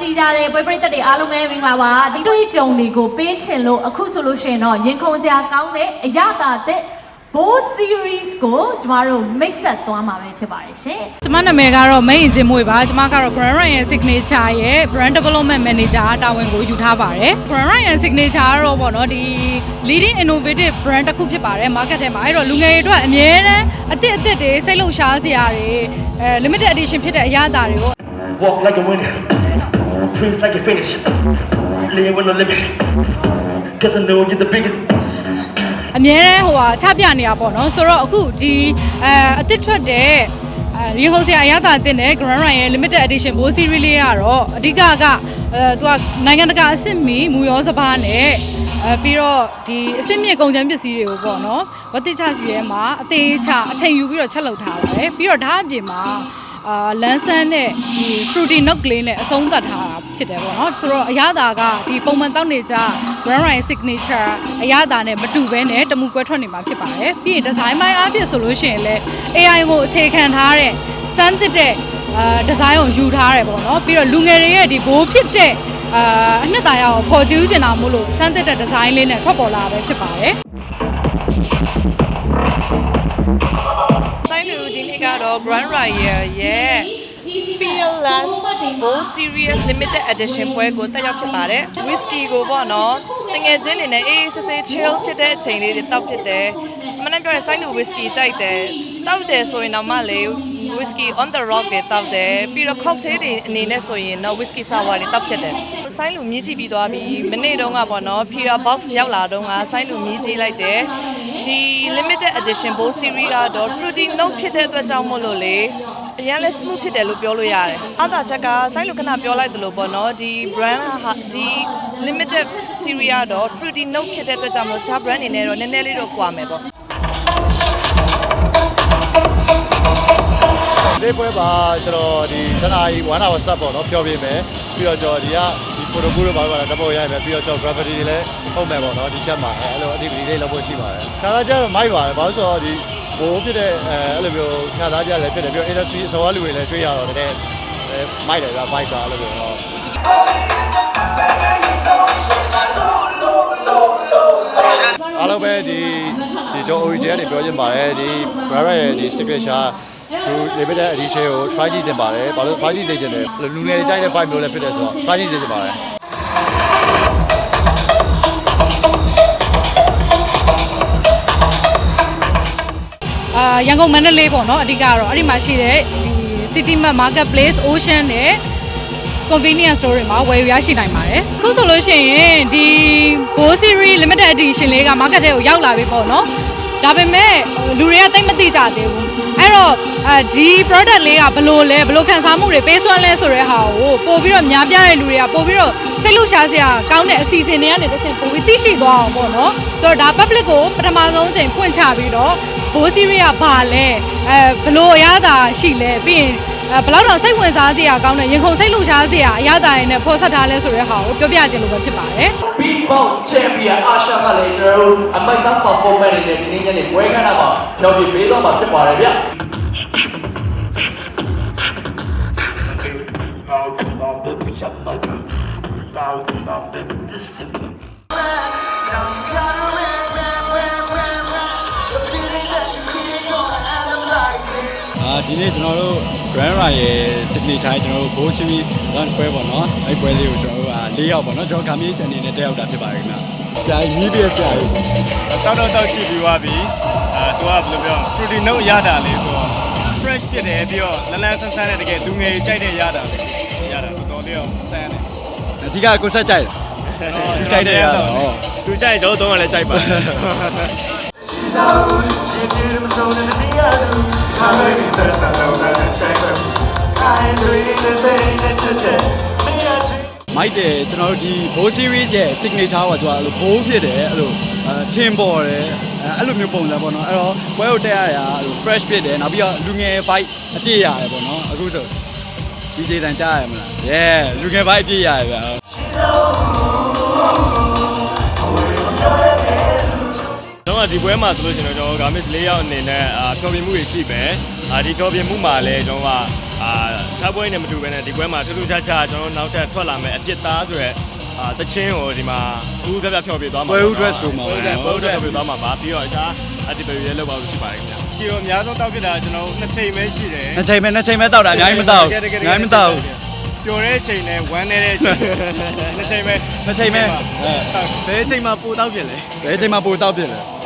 ကြည်ကြတဲ့ပွဲပရိသတ်တွေအားလုံးပဲမင်္ဂလာပါဒီတို့ကြုံတွေကိုပေးချင်လို့အခုဆိုလို့ရှိရင်တော့ရင်ခုန်စရာကောင်းတဲ့အရသာတဲ့ဘိုး series ကိုကျမတို့မိတ်ဆက်သွားမှာပဲဖြစ်ပါတယ်ရှင်ကျမနာမည်ကတော့ main engine မွေပါကျမကတော့ Grand Ryan ရဲ့ signature ရဲ့ brand development manager တာဝန်ကိုယူထားပါတယ် Grand Ryan ရဲ့ signature ကတော့ပေါ့နော်ဒီ leading innovative brand တစ်ခုဖြစ်ပါတယ် market ထဲမှာအဲ့တော့လူငယ်တွေအတွက်အများတန်းအသစ်အသစ်တွေစိတ်လှုပ်ရှားစရာတွေအဲ limited edition ဖြစ်တဲ့အရသာတွေကို Walk like a winner, dreams like a finish, live with no limit. Cause I know you're the biggest. အများတန်းဟိုဟာချပြနေတာပေါ့နော်ဆိုတော့အခုဒီအဲအသစ်ထွက်တဲ့အဲရင်ဟုတ်စရာအရသာအသစ်နဲ့ Grand Ryan ရဲ့ limited edition ဘိုး series လေးကတော့အဓိကကအဲသူကနိုင်ငံတကာအဆင့်မီမူရောစပါးနဲ့အဲပြီးတော့ဒီအဆင့်မြင့်ကုန်ကျန်းပစ္စည်းတွေကိုပေါ့နော်ဝတ်တိချစီထဲမှာအသေးချအချိန်ယူပြီးတော့ချက်လုပ်ထားပါတယ်ပြီးတော့ဒါအပြင်မှာ အာလန်းဆန်းနဲ့ဒီ fruity note ကလေးနဲ့အဆုံးသတ်ထားတာဖြစ်တယ်ပေါ့နော်သူတို့အရသာကဒီပုံမှန်တောက်နေကြ Grand Ryan signature အရသာနဲ့မတူဘဲနဲ့တမူကွဲထွက်နေမှာဖြစ်ပါတယ်ပြီးရင်ဒီဇိုင်းပိုင်းအဖြစ်ဆိုလို့ရှိရင်လည်း AI ကိုအခြေခံထားတဲ့စမ်းသစ်တဲ့အာဒီဇိုင်းကိုယူထားတယ်ပေါ့နော်ပြီးတော့လူငယ်တွေရဲ့ဒီဘိုးဖြစ်တဲ့အာအနှစ်သာရကိုပေါ်ကျူးချင်တာမို့လို့စမ်းသစ်တဲ့ဒီဇိုင်းလေးနဲ့ထွက်ပေါ်လာပဲဖြစ်ပါတယ်ဆိုင်လူဒီနေ့ ကတော့ Grand Royal ရဲ့ Fearless Bold Series Limited Edition ပွဲကိုတက်ရောက်ဖြစ်ပါတယ်။ Whisky ကိုပေါ့နော်တငယ်ချင်းတွေနဲ့အေးအေးဆေးဆေး chill ဖြစ်တဲ့အချိန်လေးတွေတောက်ဖြစ်တယ်။မနေ့ပြောရင်ဆိုင်လူ Whisky ကြိုက်တယ်။တောက်တယ်ဆိုရင်တော့မှလေ Whisky on the rock တွေတောက်တယ်။ပြီးတော့ cocktail တွေအနေနဲ့ဆိုရင်တော့ Whisky sour တွေတောက်ဖြစ်တယ်။ဆိုင်လူမြည်ကြည့်ပြီးသွားပြီ။မနေ့တုန်းကပေါ့နော် Pira Box ရောက်လာတော့ကဆိုင်လူမြည်ကြည့်လိုက်တယ်။ ဒီ limited edition bowl series ကတော့ fruity note ဖြစ်တဲ့အတွက်ကြောင့်မို့လို့လေအရင်လဲ smooth ဖြစ်တယ်လို့ပြောလို့ရတယ်။အားသာချက်ကဆိုင်းလူခဏပြောလိုက်သလိုပေါ့နော်ဒီ brand ဟာဒီ limited series ကတော့ fruity note ဖြစ်တဲ့အတွက်ကြောင့်မို့တခြား brand အနေနဲ့တော့နည်းနည်းလေးတော့ကွာမယ်ပေါ့။ဒီပွဲပါကျွန်တော်ဒီဇနာကြီး1 hour set ပေါ့နော်ပြောပြမယ်ပြီးတော့ကျွန်တော်ဒီက ဒီ photo booth တော့ပါပါဓာတ်ပုံရိုက်မယ်ပြီးတော့ကျွန်တော် gravity တွေလည်းပုံမယ်ပေါ့နော်ဒီ set မှာအဲအဲ့လို activity လေးလုပ်ဖို့ရှိပါတယ်ခါသားကျတော့မိုက်ပါတယ်ဘာလို့ဆိုတော့ဒီဘိုးဖြစ်တဲ့အဲအဲ့လိုမျိုးခါသားပြလည်းဖြစ်တယ်ပြီးတော့ industry အစောလူတွေလည်းတွေ့ရတော့တကယ်အဲမိုက်တယ်ဗျ vibe ပါအဲ့လိုမျိုးဟောအားလုံးပဲဒီဒီကျွန်တော် origin ကနေပြောချင်ပါတယ်ဒီ Brara ရဲ့ဒီ signature သူ limited edition ကို try ကြည့်တင်ပါတယ်ဘာလို့ try ကြည့်နေချင်တယ်လူငယ်တွေကြိုက်တဲ့ vibe မျိုးလည်းဖြစ်တယ်ဆိုတော့ try ကြည့်နေချင်ပါတယ်အာရန်ကုန်မန္တလေးပေါ့နော်အဓိကတော့အဲ့ဒီမှာရှိတဲ့ဒီ City Mart Marketplace Ocean နဲ့ convenience store တွေမှာဝယ်ယူရရှိနိုင်ပါတယ်အခုဆိုလို့ရှိရင်ဒီ Go Series Limited Edition လေးက market ထဲကိုရောက်လာပြီပေါ့နော် ဒါပေမဲ့လူတွေကသိမ့်မသိကြသေးဘူးအဲ့တော့အဲဒီ product လေးကဘယ်လိုလဲဘယ်လိုခံစားမှုတွေပေးစွမ်းလဲဆိုတဲ့ဟာကိုပို့ပြီးတော့များပြတဲ့လူတွေကပို့ပြီးတော့စိတ်လှုပ်ရှားစရာကောင်းတဲ့အစီအစဉ်တွေကနေတစ်ဆင့်ပို့ပြီးသိရှိသွားအောင်ပေါ့နော်ဆိုတော့ဒါ public ကိုပထမဆုံးအချိန်ဖွင့်ချပြီးတော့ဘိုးစီရီကဘာလဲအဲဘလို့အရသာရှိလဲပြီးရင်အဲ ဘယ်လောက်တော့စိတ်ဝင်စားစရာကောင်းတဲ့ရင်ခုန်စိတ်လှုပ်ရှားစရာအရသာတွေနဲ့ဖော်ဆက်ထားလဲဆိုတဲ့ဟာကိုပြောပြခြင်းလို့ပဲဖြစ်ပါတယ် Big Bang Champion အာရှကလည်းကျွန်တော်တို့အမိုက်သား performance တွေနဲ့ဒီနေ့ညနေပွဲခန်းတာမှာဖြောပြပေးတော့မှာဖြစ်ပါတယ်ဗျ။။အာ ဒီနေ့ကျွန်တော်တို့ Grand Ride ရဲ့ signature ကျွန်တော်တို့ Go Series launch ပွဲပေါ့နော်။အဲ့ပွဲလေးကိုကျွန်တော်တို့အာ၄ရောက်ပေါ့နော်။ကျွန်တော် Gami အနေနဲ့တက်ရောက်တာဖြစ်ပါတယ်ခင်ဗျ။ဆရာကြီးမြည်ပြဆရာကြီးတောက်တော့တောက်ချီပြီးသွားပြီအဲသူကဘယ်လိုပြော fruity note ရတာလေဆိုတော့ fresh ဖြစ်တယ်ပြီးတော့လန်းလန်းဆန်းဆန်းနဲ့တကယ်လူငယ်ကြိုက်တဲ့ရတာလေရတာတော်တော်လေးတော့ဆန်းတယ်။အဓိကကိုဆက်ကြိုက်တယ်။သူကြိုက်တဲ့ရတာဟုတ်သူကြိုက်ကျွန်တော်တို့တော့လည်းကြိုက်ပါ မိုက်တယ်ကျွန်တော်တို့ဒီ Bow Series ရဲ့ signature ကသူကအဲ့လို bow ဖြစ်တယ်အဲ့လိုအဲထင်ပေါ်တယ်အဲအဲ့လိုမျိုးပုံစံပေါ့နော်အဲ့တော့ပွဲကိုတက်ရတာအဲ့လို fresh ဖြစ်တယ်နောက်ပြီးတော့လူငယ် vibe အပြည့်ရတယ်ပေါ့နော်အခုဆို DJ တန်ကြားရမလား yeah လူငယ် vibe အပြည့်ရတယ်ဗျာ တော့ဒီပွဲမှာဆိုလို့ကျွန်တော်ကျွန်တော် Gamis ၄ယောက်အနေနဲ့အာတော်ပြမှုတွေရှိပဲအာဒီတော်ပြမှုမှာလည်းကျွန်တော်ကအာခြားပွဲနဲ့မတူဘဲနဲ့ဒီပွဲမှာထူးထူးခြားခြားကျွန်တော်တို့နောက်ထပ်ထွက်လာမယ့်အပြစ်သားဆိုရက်အာတချင်းကိုဒီမှာဘူးပြပြဖြောပြသွားမှာပွဲဥထွက်ဆိုမှာပါပွဲဥထွက်ပွဲဥထွက်ဖြောပြသွားမှာပါပြီးတော့အခြားအတီပရီရဲ့လောက်ပါလို့ရှိပါတယ်ခင်ဗျာဒီတော့အများဆုံးတောက်ဖြစ်တာကျွန်တော်တို့နှစ်ချိန်ပဲရှိတယ်နှစ်ချိန်ပဲနှစ်ချိန်ပဲတောက်တာအများကြီးမတောက်ဘူးအများကြီးမတောက်ဘူးပျော်တဲ့ချိန်နဲ့ဝမ်းနေတဲ့ချိန်နှစ်ချိန်ပဲနှစ်ချိန်ပဲဘယ်ချိန်မှာပိုတောက်ဖြစ်လဲဘယ်ချိန်မှပိုတောက်ပြစ်လဲ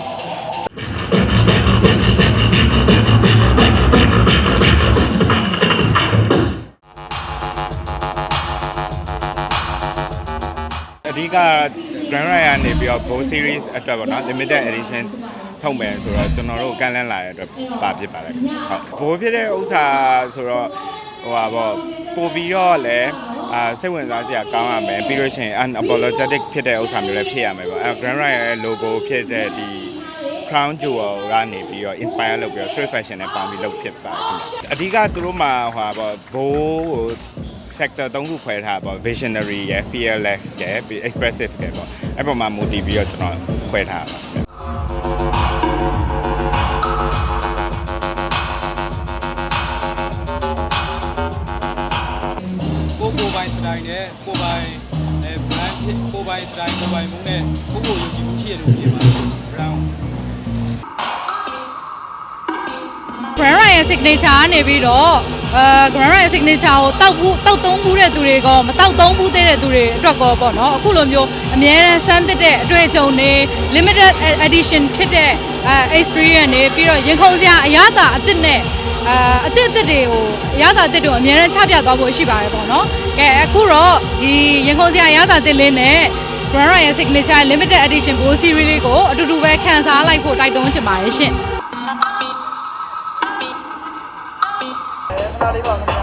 အဓိက Grand Ride ကနေပြီးတော့ Bow Series အတွက်ပေါ့နော် limited edition ထုတ်မယ်ဆိုတော့ကျွန်တော်တို့ကန့်လန့်လာတဲ့အတွက်ပါဖြစ်ပါလေဟုတ်ဘိုးဖြစ်တဲ့ဥစ္စာဆိုတော့ဟိုပါပေါ့ပို့ပြီးတော့လည်းအာစိတ်ဝင်စားစရာကောင်းရမယ်ပြီးလို့ရှိရင် unapologetic ဖြစ်တဲ့ဥစ္စာမျိုးလည်းဖြစ်ရမယ်ပေါ့အဲ Grand Ride ရဲ့ logo ဖြစ်တဲ့ဒီ crown jewel ကနေပြီးတော့ inspire လုပ်ပြီးတော့ street fashion နဲ့ပေါင်းပြီးလုပ်ဖြစ်ပါတယ်ခင်ဗျအဓိကသူတို့မှာဟိုပါပေါ့ဘိုးကို sector 3ခုခွဲထားပါပေါ့ visionary ရယ် fearless ရယ်ပြီး expressive ရယ်ပေါ့အဲ့ပေါ်မှာမူတည်ပြီးတော့ကျွန်တော်ခွဲထားပါကိုကိုပိုင်စတိုင်နဲ့ကိုပိုင်အဲ brand ဖြစ်ကိုပိုင်စတိုင်ကိုပိုင်မုန်းနဲ့ကိုကိုယုံကြည်မှုရှိရလို့ဖြစ်ပါတယ် brown Grand Ryan ရဲ့ signature ကနေပြီးတော့အဲ Grand Ryan signature ကိုတောက်ဘူးတောက်သုံးဘူးတဲ့သူတွေကောမတောက်သုံးဘူးသေးတဲ့သူတွေအတွက်ကောပေါ့နော်အခုလိုမျိုးအများရန်စမ်းသစ်တဲ့အတွေ့အကြုံတွေ limited edition ဖြစ်တဲ့အဲ experience တွေပြီးတော့ရင်ခုန်စရာအရသာအသစ်နဲ့အဲအသစ်အသစ်တွေကိုအရသာအသစ်တွေကိုအများရန်ချပြသွားဖို့ရှိပါတယ်ပေါ့နော်ကဲအခုတော့ဒီရင်ခုန်စရာအရသာအသစ်လေးနဲ့ Grand Ryan ရဲ့ signature limited edition Bow series လေးကိုအတူတူပဲခန်းစားလိုက်ဖို့တိုက်တွန်းချင်ပါတယ်ရှင် 이거